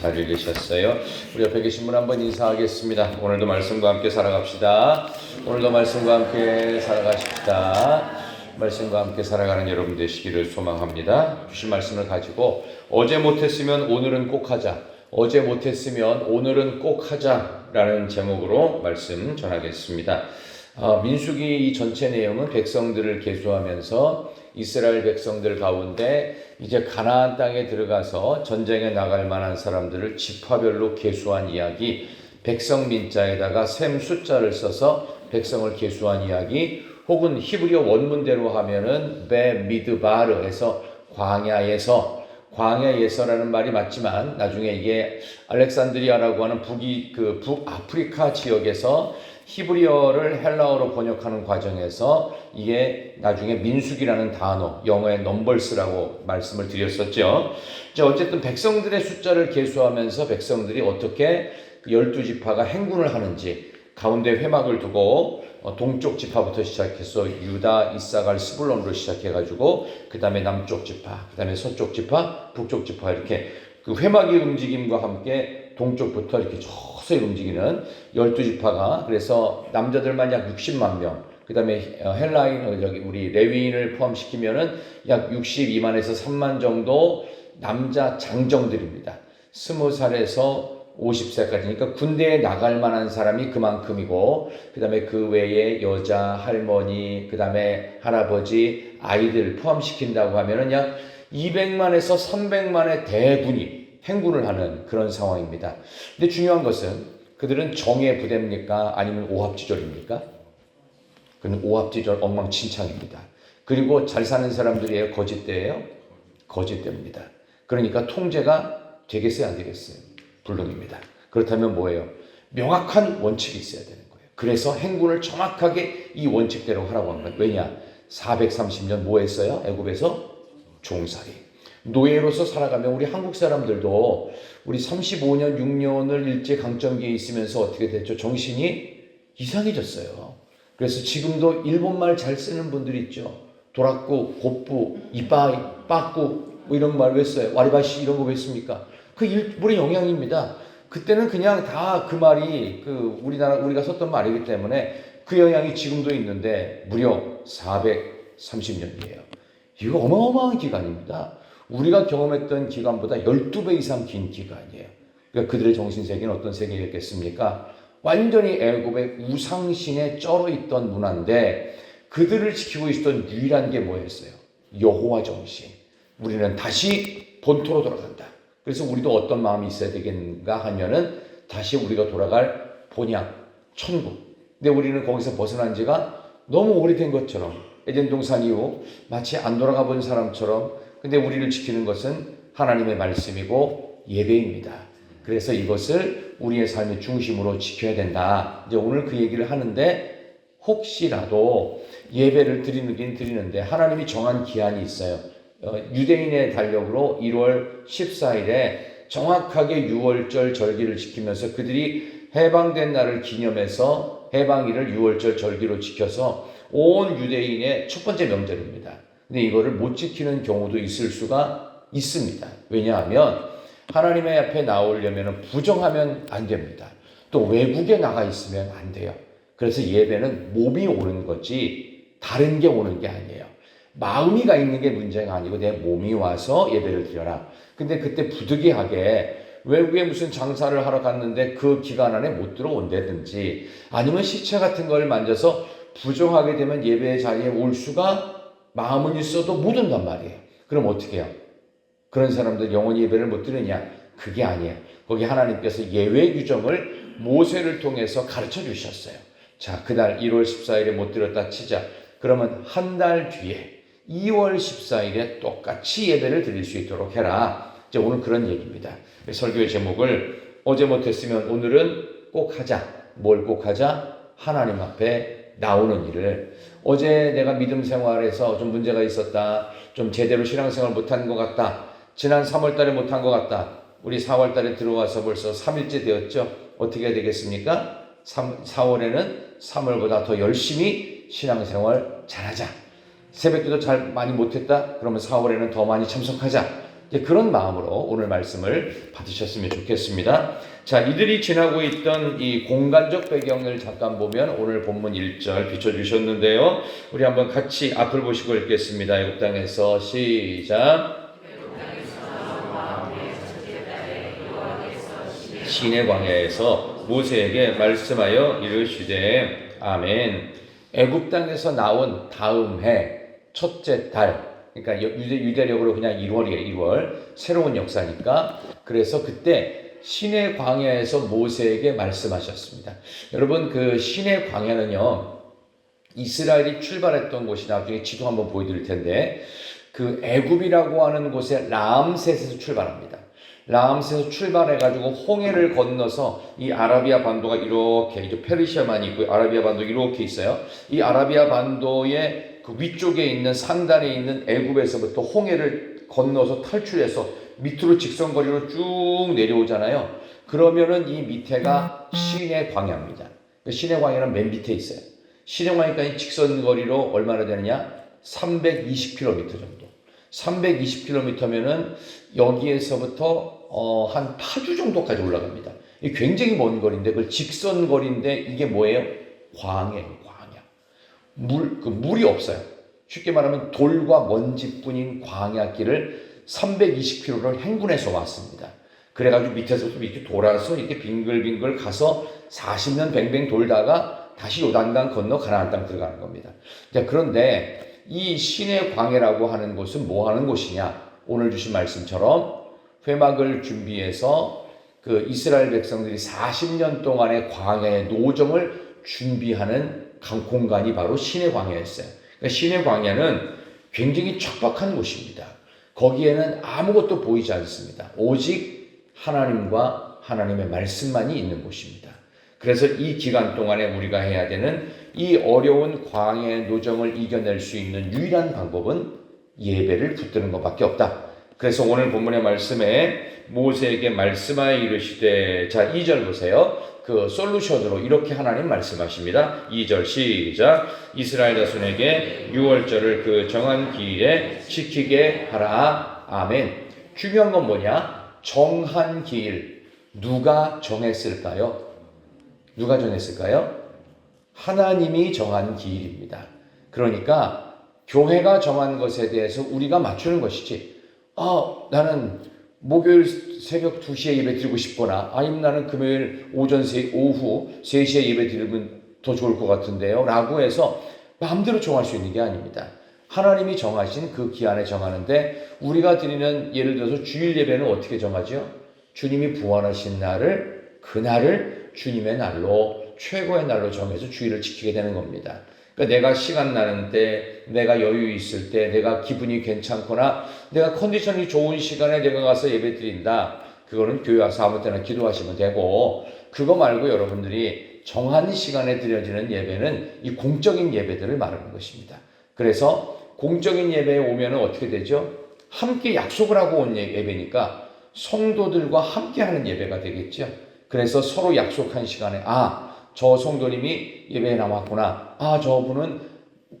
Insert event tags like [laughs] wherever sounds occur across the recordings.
잘 읽으셨어요? 우리 옆에 계신 분 한번 인사하겠습니다. 오늘도 말씀과 함께 살아갑시다. 오늘도 말씀과 함께 살아가십시다. 말씀과 함께 살아가는 여러분 되시기를 소망합니다. 주신 말씀을 가지고 어제 못했으면 오늘은 꼭 하자. 어제 못했으면 오늘은 꼭 하자라는 제목으로 말씀 전하겠습니다. 아, 민수기 이 전체 내용은 백성들을 계수하면서 이스라엘 백성들 가운데 이제 가나안 땅에 들어가서 전쟁에 나갈 만한 사람들을 지파별로 계수한 이야기, 백성 민자에다가 셈 숫자를 써서 백성을 계수한 이야기, 혹은 히브리어 원문대로 하면은 베 미드바르에서 광야에서 광야에서라는 말이 맞지만 나중에 이게 알렉산드리아라고 하는 북이 그 북아프리카 지역에서 히브리어를 헬라어로 번역하는 과정에서 이게 나중에 민숙이라는 단어, 영어의 넘벌스라고 말씀을 드렸었죠. 자, 어쨌든 백성들의 숫자를 계수하면서 백성들이 어떻게 그 열두 지파가 행군을 하는지 가운데 회막을 두고 어, 동쪽 지파부터 시작해서 유다, 이사갈, 스불론으로 시작해가지고 그 다음에 남쪽 지파, 그 다음에 서쪽 지파, 북쪽 지파 이렇게 그 회막의 움직임과 함께 동쪽부터 이렇게 서서히 움직이는 열두 지파가 그래서 남자들만 약 60만 명, 그 다음에 헬라인 어, 여기 우리 레위인을 포함시키면은 약 62만에서 3만 정도 남자 장정들입니다. 스무 살에서 50세까지니까 군대에 나갈 만한 사람이 그만큼이고 그 다음에 그 외에 여자, 할머니, 그 다음에 할아버지, 아이들 포함시킨다고 하면은 약 200만에서 300만의 대군이 행군을 하는 그런 상황입니다. 근데 중요한 것은 그들은 정예 부대입니까? 아니면 오합지졸입니까? 그는 오합지졸 엉망진창입니다. 그리고 잘 사는 사람들이에요? 거짓대예요? 거짓대입니다. 그러니까 통제가 되겠어요? 안 되겠어요? 불능입니다. 그렇다면 뭐예요? 명확한 원칙이 있어야 되는 거예요. 그래서 행군을 정확하게 이 원칙대로 하라고 하는 거예요. 왜냐? 430년 뭐 했어요? 애굽에서 종살이. 노예로서 살아가면 우리 한국 사람들도 우리 35년, 6년을 일제 강점기에 있으면서 어떻게 됐죠? 정신이 이상해졌어요. 그래서 지금도 일본말 잘 쓰는 분들이 있죠. 도락구, 곱부, 이빠이, 빠꾸 뭐 이런 말 왜 써요? 와리바시 이런 거 왜 씁니까? 그 일본의 영향입니다. 그때는 그냥 다 그 말이 그 우리나라 우리가 썼던 말이기 때문에 그 영향이 지금도 있는데 무려 430년이에요. 이거 어마어마한 기간입니다. 우리가 경험했던 기간보다 12배 이상 긴 기간이에요. 그러니까 그들의 정신 세계는 어떤 세계였겠습니까? 완전히 애굽의 우상신에 쩔어 있던 문화인데 그들을 지키고 있었던 유일한 게 뭐였어요? 여호와 정신. 우리는 다시 본토로 돌아간다. 그래서 우리도 어떤 마음이 있어야 되겠는가 하면은 다시 우리가 돌아갈 본향, 천국. 근데 우리는 거기서 벗어난 지가 너무 오래된 것처럼 에덴 동산 이후 마치 안 돌아가 본 사람처럼 근데 우리를 지키는 것은 하나님의 말씀이고 예배입니다. 그래서 이것을 우리의 삶의 중심으로 지켜야 된다. 이제 오늘 그 얘기를 하는데 혹시라도 예배를 드리는 드리는데 하나님이 정한 기한이 있어요. 어, 유대인의 달력으로 1월 14일에 정확하게 6월절 절기를 지키면서 그들이 해방된 날을 기념해서 해방일을 6월절 절기로 지켜서 온 유대인의 첫 번째 명절입니다. 근데 이거를 못 지키는 경우도 있을 수가 있습니다. 왜냐하면 하나님의 앞에 나오려면 부정하면 안 됩니다. 또 외국에 나가 있으면 안 돼요. 그래서 예배는 몸이 오는 거지 다른 게 오는 게 아니에요. 마음이 가 있는 게 문제가 아니고 내 몸이 와서 예배를 드려라. 근데 그때 부득이하게 외국에 무슨 장사를 하러 갔는데 그 기간 안에 못 들어온다든지 아니면 시체 같은 걸 만져서 부정하게 되면 예배 자리에 올 수가 마음은 있어도 못 온단 말이에요. 그럼 어떻게 해요? 그런 사람들 영원히 예배를 못 드느냐? 그게 아니에요. 거기 하나님께서 예외 규정을 모세를 통해서 가르쳐 주셨어요. 자, 그날 1월 14일에 못 들었다 치자. 그러면 한 달 뒤에 2월 14일에 똑같이 예배를 드릴 수 있도록 해라. 이제 오늘 그런 얘기입니다. 설교의 제목을 어제 못했으면 오늘은 꼭 하자. 뭘 꼭 하자? 하나님 앞에 나오는 일을. 어제 내가 믿음 생활에서 좀 문제가 있었다. 좀 제대로 신앙생활 못한 것 같다. 지난 3월 달에 못한 것 같다. 우리 4월 달에 들어와서 벌써 3일째 되었죠. 어떻게 해야 되겠습니까? 3, 4월에는 3월보다 더 열심히 신앙생활 잘하자. 새벽기도 잘 많이 못했다? 그러면 4월에는 더 많이 참석하자. 이제 그런 마음으로 오늘 말씀을 받으셨으면 좋겠습니다. 자, 이들이 지나고 있던 이 공간적 배경을 잠깐 보면 오늘 본문 1절 비춰주셨는데요. 우리 한번 같이 앞을 보시고 읽겠습니다. 애국 땅에서 시작. 신의 광야에서 모세에게 말씀하여 이르시되 아멘. 애국 땅에서 나온 다음 해 첫째 달 그러니까 유대 유대력으로 그냥 1월이에요. 1월 새로운 역사니까 그래서 그때 신의 광야에서 모세에게 말씀하셨습니다. 여러분 그 신의 광야는요 이스라엘이 출발했던 곳이 나중에 지도 한번 보여드릴 텐데 그 애굽이라고 하는 곳에 라암셋에서 출발합니다. 라암셋에서 출발해가지고 홍해를 건너서 이 아라비아 반도가 이렇게 이제 페르시아만 있고 아라비아 반도 이렇게 있어요. 이 아라비아 반도의 그 위쪽에 있는 상단에 있는 애굽에서부터 홍해를 건너서 탈출해서 밑으로 직선거리로 쭉 내려오잖아요. 그러면은 이 밑에가 시내 광야입니다. 그 시내 광야는 맨 밑에 있어요. 시내 광야까지 직선거리로 얼마나 되느냐? 320km 정도. 320km면은 여기에서부터 어, 한 파주 정도까지 올라갑니다. 이 굉장히 먼 거리인데 그걸 직선 거리인데 이게 뭐예요? 광야. 물, 그 물이 없어요. 쉽게 말하면 돌과 먼지뿐인 광야길을 320km를 행군해서 왔습니다. 그래가지고 밑에서부터 이렇게 돌아서 이렇게 빙글빙글 가서 40년 뱅뱅 돌다가 다시 요단강 건너 가나안 땅 들어가는 겁니다. 자, 그런데 이 신의 광야라고 하는 곳은 뭐 하는 곳이냐? 오늘 주신 말씀처럼 회막을 준비해서 그 이스라엘 백성들이 40년 동안의 광야의 노정을 준비하는 강 공간이 바로 신의 광야였어요. 그러니까 신의 광야는 굉장히 척박한 곳입니다. 거기에는 아무것도 보이지 않습니다. 오직 하나님과 하나님의 말씀만이 있는 곳입니다. 그래서 이 기간 동안에 우리가 해야 되는 이 어려운 광야의 노정을 이겨낼 수 있는 유일한 방법은 예배를 붙드는 것밖에 없다. 그래서 오늘 본문의 말씀에 모세에게 말씀하여 이르시되 자 2절 보세요. 그 솔루션으로 이렇게 하나님 말씀하십니다. 2절 시작 이스라엘 자손에게 6월절을 그 정한 기일에 지키게 하라. 아멘. 중요한 건 뭐냐? 정한 기일. 누가 정했을까요? 누가 정했을까요? 하나님이 정한 기일입니다. 그러니까 교회가 정한 것에 대해서 우리가 맞추는 것이지. 아, 나는 목요일 새벽 2시에 예배 드리고 싶거나 아니면 나는 금요일 오전 세, 오후 3시에 예배 드리면 더 좋을 것 같은데요. 라고 해서 마음대로 정할 수 있는 게 아닙니다. 하나님이 정하신 그 기한에 정하는데 우리가 드리는 예를 들어서 주일 예배는 어떻게 정하죠? 주님이 부활하신 날을 그날을 주님의 날로 최고의 날로 정해서 주일을 지키게 되는 겁니다. 그러니까 내가 시간 나는 때, 내가 여유 있을 때, 내가 기분이 괜찮거나 내가 컨디션이 좋은 시간에 내가 가서 예배 드린다. 그거는 교회 와서 아무 때나 기도하시면 되고 그거 말고 여러분들이 정한 시간에 드려지는 예배는 이 공적인 예배들을 말하는 것입니다. 그래서 공적인 예배에 오면 어떻게 되죠? 함께 약속을 하고 온 예, 예배니까 성도들과 함께 하는 예배가 되겠죠. 그래서 서로 약속한 시간에 아, 저 성도님이 예배에 나왔구나. 아, 저분은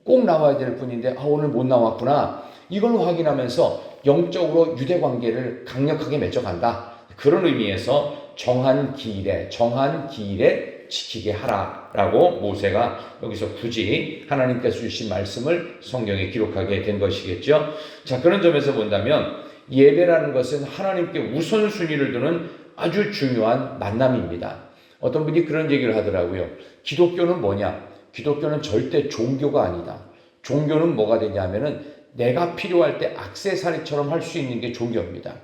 꼭 나와야 될 분인데 아, 오늘 못 나왔구나. 이걸 확인하면서 영적으로 유대 관계를 강력하게 맺어간다. 그런 의미에서 정한 기일에 정한 기일에 지키게 하라 라고 모세가 여기서 굳이 하나님께서 주신 말씀을 성경에 기록하게 된 것이겠죠. 자, 그런 점에서 본다면 예배라는 것은 하나님께 우선순위를 두는 아주 중요한 만남입니다. 어떤 분이 그런 얘기를 하더라고요. 기독교는 뭐냐? 기독교는 절대 종교가 아니다. 종교는 뭐가 되냐면은 내가 필요할 때 악세사리처럼 할 수 있는 게 종교입니다.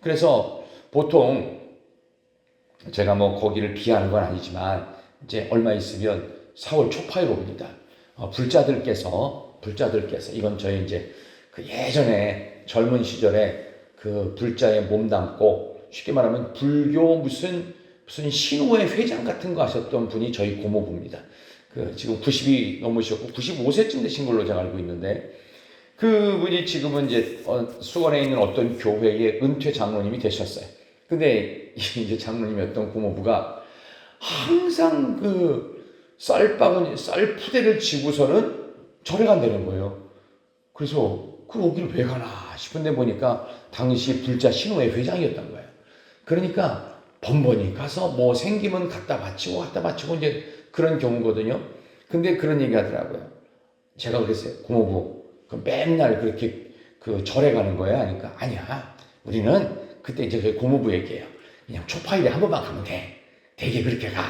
그래서 보통 제가 뭐 거기를 비하는 건 아니지만 이제 얼마 있으면 4월 초파일 옵니다. 어, 불자들께서 불자들께서 이건 저희 이제 그 예전에 젊은 시절에 그 불자에 몸 담고 쉽게 말하면 불교 무슨 무슨 신호회 회장 같은 거 하셨던 분이 저희 고모부입니다. 그 지금 90이 넘으셨고 95세쯤 되신 걸로 제가 알고 있는데 그분이 지금은 이제 어, 수원에 있는 어떤 교회의 은퇴 장로님이 되셨어요. 근데 이제 장로님이었던 고모부가 항상 그 쌀바구니, 쌀 푸대를 지고서는 절에 간다는 거예요. 그래서 그 거기를 왜 가나 싶은데 보니까 당시 불자 신호의 회장이었던 거예요. 그러니까 번번이 가서 뭐 생기면 갖다 바치고 갖다 바치고 이제 그런 경우거든요. 근데 그런 얘기 하더라고요. 제가 그랬어요. 고모부, 그 맨날 그렇게 그 절에 가는 거야? 하니까 아니야. 우리는 그때 이제 그 고모부 얘기해요. 그냥 초파일에 한 번만 가면 돼. 되게 그렇게 가.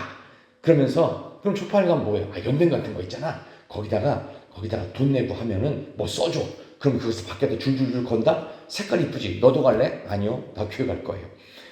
그러면서 그럼 초파일 가면 뭐예요? 아, 연변 같은 거 있잖아. 거기다가 거기다가 돈 내고 하면은 뭐 써줘. 그럼 거기서 밖에다 줄줄줄 건다? 색깔 이쁘지? 너도 갈래? 아니요. 나 교회 갈 거예요.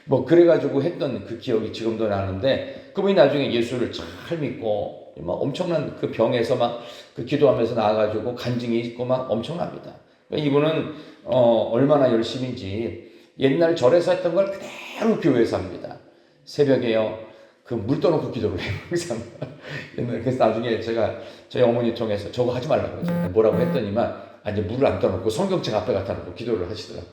뭐 그래가지고 했던 그 기억이 지금도 나는데 그분이 나중에 예수를 잘 믿고 막 엄청난 그 병에서 막 그 기도하면서 나와가지고 간증이 있고 막 엄청납니다. 그러니까 이분은 어 얼마나 열심인지 옛날 절에서 했던 걸 그대로 교회에서 합니다. 새벽에요. 그 물 떠놓고 기도를 해요. 항상. [laughs] 옛날에 그래서 나중에 제가 저희 어머니 통해서 저거 하지 말라고 그랬어요. 뭐라고 했더니만 아, 이제 물을 안 떠놓고 성경책 앞에 갖다 놓고 기도를 하시더라고요.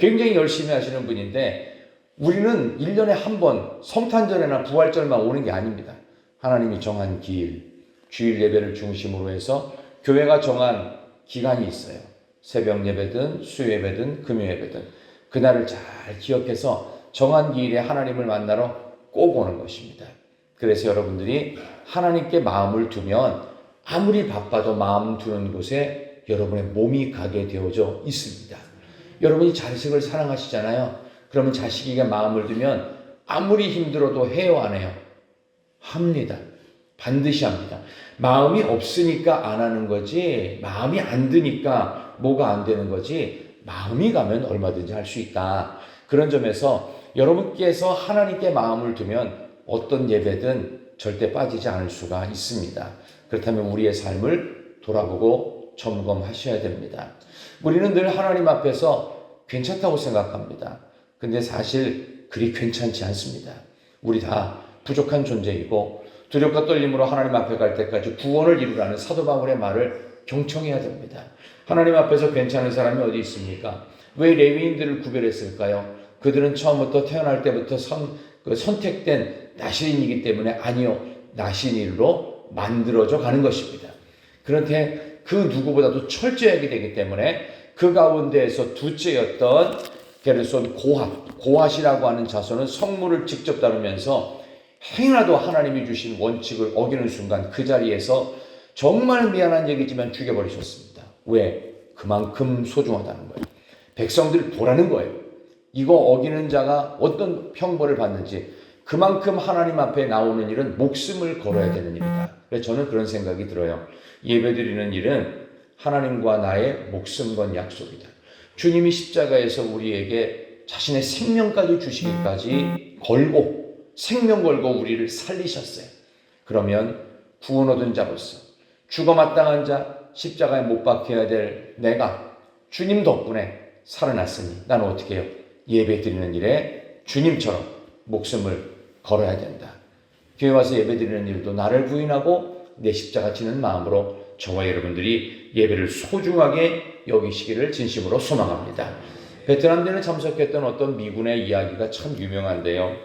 굉장히 열심히 하시는 분인데 우리는 1년에 한 번 성탄절이나 부활절만 오는 게 아닙니다. 하나님이 정한 기일, 주일 예배를 중심으로 해서 교회가 정한 기간이 있어요. 새벽 예배든 수요 예배든 금요 예배든 그날을 잘 기억해서 정한 기일에 하나님을 만나러 꼭 오는 것입니다. 그래서 여러분들이 하나님께 마음을 두면 아무리 바빠도 마음 두는 곳에 여러분의 몸이 가게 되어져 있습니다. 여러분이 자식을 사랑하시잖아요. 그러면 자식에게 마음을 두면 아무리 힘들어도 해요, 안 해요? 합니다. 반드시 합니다. 마음이 없으니까 안 하는 거지, 마음이 안 드니까 뭐가 안 되는 거지, 마음이 가면 얼마든지 할 수 있다. 그런 점에서 여러분께서 하나님께 마음을 두면 어떤 예배든 절대 빠지지 않을 수가 있습니다. 그렇다면 우리의 삶을 돌아보고 점검하셔야 됩니다. 우리는 늘 하나님 앞에서 괜찮다고 생각합니다. 근데 사실 그리 괜찮지 않습니다. 우리 다 부족한 존재이고 두렵과 떨림으로 하나님 앞에 갈 때까지 구원을 이루라는 사도 바울의 말을 경청해야 됩니다. 하나님 앞에서 괜찮은 사람이 어디 있습니까? 왜 레위인들을 구별했을까요? 그들은 처음부터 태어날 때부터 선, 그 선택된 나신이기 때문에 아니요 나신일로 만들어져 가는 것입니다. 그런데 그 누구보다도 철저하게 되기 때문에 그 가운데에서 둘째였던 게르손 고핫, 고핫이라고 하는 자손은 성물을 직접 다루면서 행여라도 하나님이 주신 원칙을 어기는 순간 그 자리에서 정말 미안한 얘기지만 죽여버리셨습니다. 왜? 그만큼 소중하다는 거예요. 백성들 보라는 거예요. 이거 어기는 자가 어떤 형벌을 받는지 그만큼 하나님 앞에 나오는 일은 목숨을 걸어야 되는 일이다. 그래서 저는 그런 생각이 들어요. 예배 드리는 일은 하나님과 나의 목숨 건 약속이다. 주님이 십자가에서 우리에게 자신의 생명까지 주시기까지 걸고 생명 걸고 우리를 살리셨어요. 그러면 구원 얻은 자로서 죽어 마땅한 자 십자가에 못 박혀야 될 내가 주님 덕분에 살아났으니 나는 어떻게 해요? 예배 드리는 일에 주님처럼 목숨을 걸어야 된다. 교회 와서 예배 드리는 일도 나를 부인하고 내 십자가 지는 마음으로 저와 여러분들이 예배를 소중하게 여기시기를 진심으로 소망합니다. 베트남전에 참석했던 어떤 미군의 이야기가 참 유명한데요.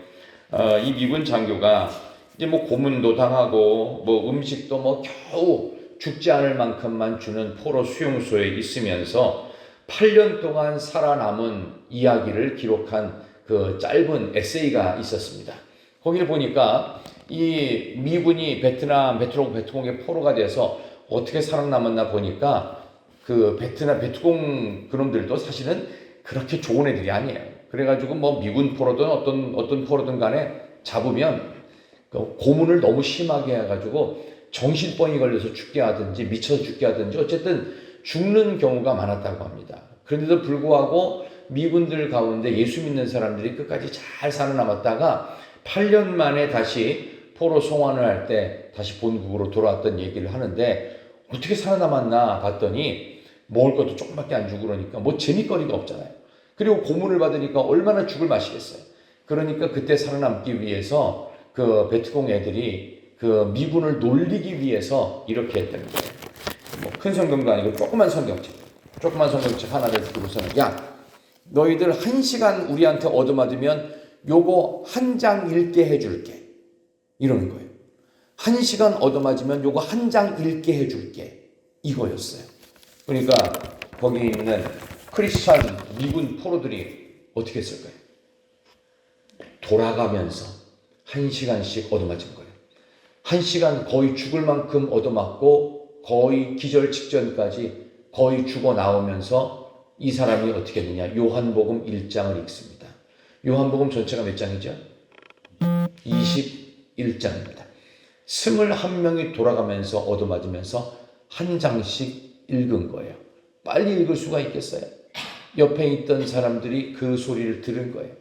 어, 이 미군 장교가 이제 뭐 고문도 당하고 뭐 음식도 뭐 겨우 죽지 않을 만큼만 주는 포로 수용소에 있으면서 8년 동안 살아남은 이야기를 기록한 그 짧은 에세이가 있었습니다. 거기를 보니까 이 미군이 베트남, 베트남, 베트공의 포로가 돼서 어떻게 살아남았나 보니까 그 베트남, 베트공 그놈들도 사실은 그렇게 좋은 애들이 아니에요. 그래가지고 뭐 미군 포로든 어떤, 어떤 포로든 간에 잡으면 그 고문을 너무 심하게 해가지고 정신병이 걸려서 죽게 하든지 미쳐서 죽게 하든지 어쨌든 죽는 경우가 많았다고 합니다. 그런데도 불구하고 미군들 가운데 예수 믿는 사람들이 끝까지 잘 살아남았다가 8년 만에 다시 포로 송환을 할 때 다시 본국으로 돌아왔던 얘기를 하는데 어떻게 살아남았나 봤더니 먹을 것도 조금밖에 안 주고 그러니까 뭐 재미거리가 없잖아요. 그리고 고문을 받으니까 얼마나 죽을 맛이겠어요. 그러니까 그때 살아남기 위해서 그 베트콩 애들이 그 미군을 놀리기 위해서 이렇게 했다는 거예요. 뭐 큰 성경도 아니고 조그만 성경책, 조그만 성경책 하나를 들고서는 야 너희들 한 시간 우리한테 얻어맞으면 요거 한 장 읽게 해줄게 이러는 거예요. 한 시간 얻어맞으면 요거 한 장 읽게 해줄게 이거였어요. 그러니까 거기 있는 크리스찬 미군 포로들이 어떻게 했을까요? 돌아가면서 한 시간씩 얻어맞은 거예요. 한 시간 거의 죽을 만큼 얻어맞고 거의 기절 직전까지 거의 죽어 나오면서 이 사람이 어떻게 되냐? 요한복음 1장을 읽습니다. 요한복음 전체가 몇 장이죠? 21장입니다. 스물 한 명이 돌아가면서 얻어맞으면서 한 장씩 읽은 거예요. 빨리 읽을 수가 있겠어요? 옆에 있던 사람들이 그 소리를 들은 거예요.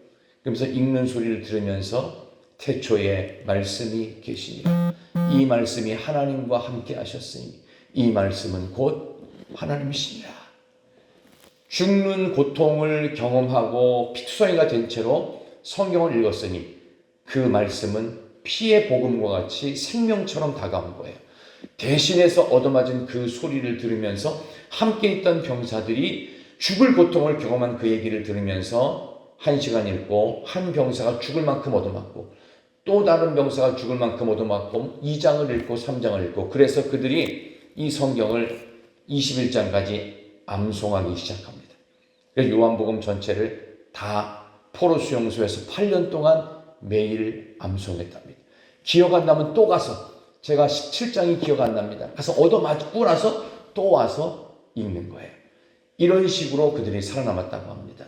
그러면서 읽는 소리를 들으면서 태초에 말씀이 계시니라. 이 말씀이 하나님과 함께 하셨으니 이 말씀은 곧 하나님이시니라. 죽는 고통을 경험하고 피투성이가 된 채로 성경을 읽었으니 그 말씀은 피의 복음과 같이 생명처럼 다가온 거예요. 대신해서 얻어맞은 그 소리를 들으면서 함께 있던 병사들이 죽을 고통을 경험한 그 얘기를 들으면서 한 시간 읽고 한 병사가 죽을 만큼 얻어맞고 또 다른 병사가 죽을 만큼 얻어맞고 2장을 읽고 3장을 읽고 그래서 그들이 이 성경을 21장까지 암송하기 시작합니다. 그래서 요한복음 전체를 다 포로 수용소에서 8년 동안 매일 암송했답니다. 기억 안 나면 또 가서 제가 17장이 기억 안 납니다. 가서 얻어맞고 나서 또 와서 읽는 거예요. 이런 식으로 그들이 살아남았다고 합니다.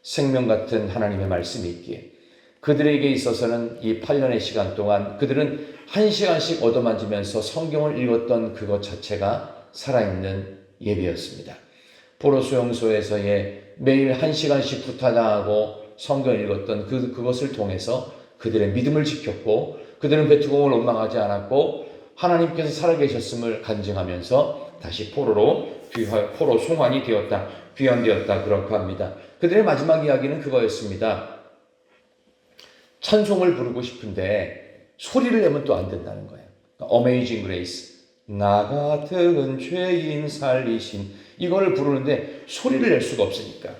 생명 같은 하나님의 말씀이 있기에 그들에게 있어서는 이 8년의 시간 동안 그들은 한 시간씩 얻어맞으면서 성경을 읽었던 그것 자체가 살아있는 예배였습니다. 포로 수용소에서의 매일 한 시간씩 구타당하고 성경을 읽었던 그, 그것을 통해서 그들의 믿음을 지켰고 그들은 베트공을 원망하지 않았고 하나님께서 살아계셨음을 간증하면서 다시 포로로 귀화, 포로 송환이 되었다. 귀환되었다. 그렇게 합니다. 그들의 마지막 이야기는 그거였습니다. 찬송을 부르고 싶은데 소리를 내면 또 안 된다는 거예요. Amazing Grace. 나 같은 죄인 살리신 이거를 부르는데 소리를 낼 수가 없으니까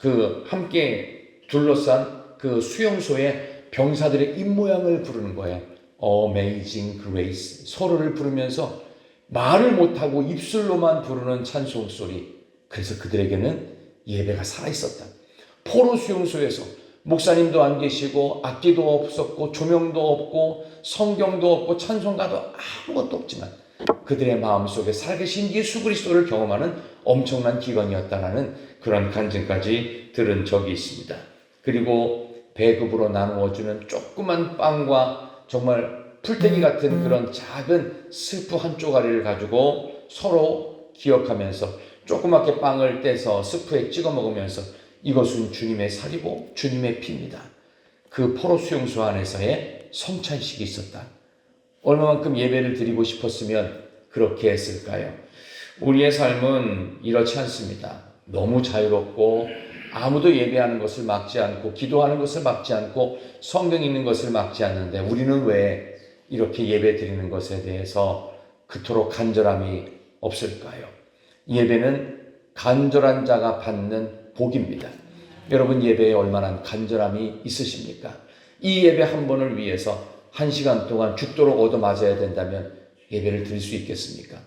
그 함께 둘러싼 그 수용소의 병사들의 입모양을 부르는 거예요. Amazing Grace. 서로를 부르면서 말을 못하고 입술로만 부르는 찬송 소리. 그래서 그들에게는 예배가 살아있었다. 포로 수용소에서 목사님도 안 계시고 악기도 없었고 조명도 없고 성경도 없고 찬송가도 아무것도 없지만 그들의 마음속에 살아계신 예수 그리스도를 경험하는 엄청난 기관이었다라는 그런 간증까지 들은 적이 있습니다. 그리고 배급으로 나누어 주는 조그만 빵과 정말 풀떼기 같은 그런 작은 스프 한 쪼가리를 가지고 서로 기억하면서 조그맣게 빵을 떼서 스프에 찍어 먹으면서 이것은 주님의 살이고 주님의 피입니다. 그 포로 수용소 안에서의 성찬식이 있었다. 얼마만큼 예배를 드리고 싶었으면 그렇게 했을까요? 우리의 삶은 이렇지 않습니다. 너무 자유롭고 아무도 예배하는 것을 막지 않고 기도하는 것을 막지 않고 성경 읽는 것을 막지 않는데 우리는 왜 이렇게 예배 드리는 것에 대해서 그토록 간절함이 없을까요? 예배는 간절한 자가 받는 복입니다. 여러분 예배에 얼마나 간절함이 있으십니까? 이 예배 한 번을 위해서 한 시간 동안 죽도록 얻어맞아야 된다면 예배를 드릴 수 있겠습니까?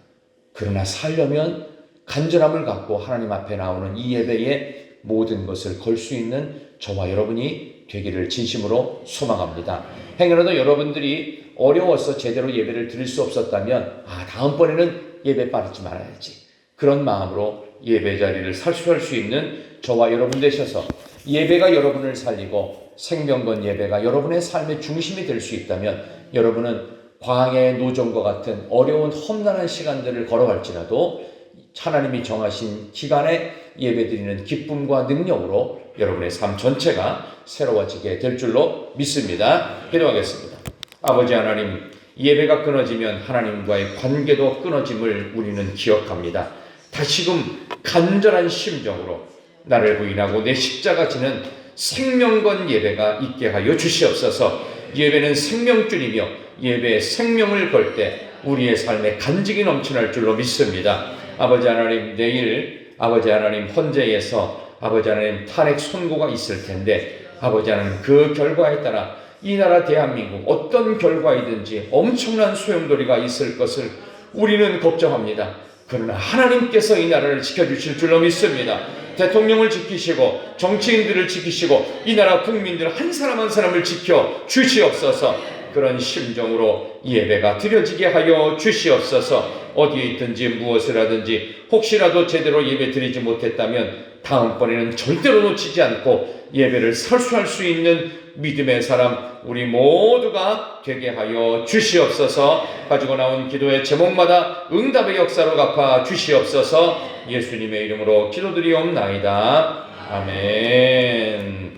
그러나 살려면 간절함을 갖고 하나님 앞에 나오는 이 예배에 모든 것을 걸 수 있는 저와 여러분이 되기를 진심으로 소망합니다. 행여라도 여러분들이 어려워서 제대로 예배를 드릴 수 없었다면, 아, 다음번에는 예배 빠르지 말아야지. 그런 마음으로 예배 자리를 살수할 수 있는 저와 여러분 되셔서 예배가 여러분을 살리고 생명건 예배가 여러분의 삶의 중심이 될 수 있다면 여러분은 광야의 노정과 같은 어려운 험난한 시간들을 걸어갈지라도 하나님이 정하신 기간에 예배드리는 기쁨과 능력으로 여러분의 삶 전체가 새로워지게 될 줄로 믿습니다. 기도하겠습니다. 아버지 하나님, 예배가 끊어지면 하나님과의 관계도 끊어짐을 우리는 기억합니다. 다시금 간절한 심정으로 나를 부인하고 내 십자가 지는 생명건 예배가 있게 하여 주시옵소서. 예배는 생명줄이며 예배에 생명을 걸 때 우리의 삶에 간직이 넘쳐날 줄로 믿습니다. 아버지 하나님 내일 아버지 하나님 헌재에서 아버지 하나님 탄핵 선고가 있을 텐데 아버지 하나님 그 결과에 따라 이 나라 대한민국 어떤 결과이든지 엄청난 소용돌이가 있을 것을 우리는 걱정합니다. 그러나 하나님께서 이 나라를 지켜주실 줄로 믿습니다. 대통령을 지키시고 정치인들을 지키시고 이 나라 국민들 한 사람 한 사람을 지켜 주시옵소서. 그런 심정으로 예배가 드려지게 하여 주시옵소서. 어디에 있든지 무엇을 하든지 혹시라도 제대로 예배 드리지 못했다면 다음번에는 절대로 놓치지 않고 예배를 설수할 수 있는 믿음의 사람 우리 모두가 되게 하여 주시옵소서. 가지고 나온 기도의 제목마다 응답의 역사로 갚아 주시옵소서. 예수님의 이름으로 기도드리옵나이다. 아멘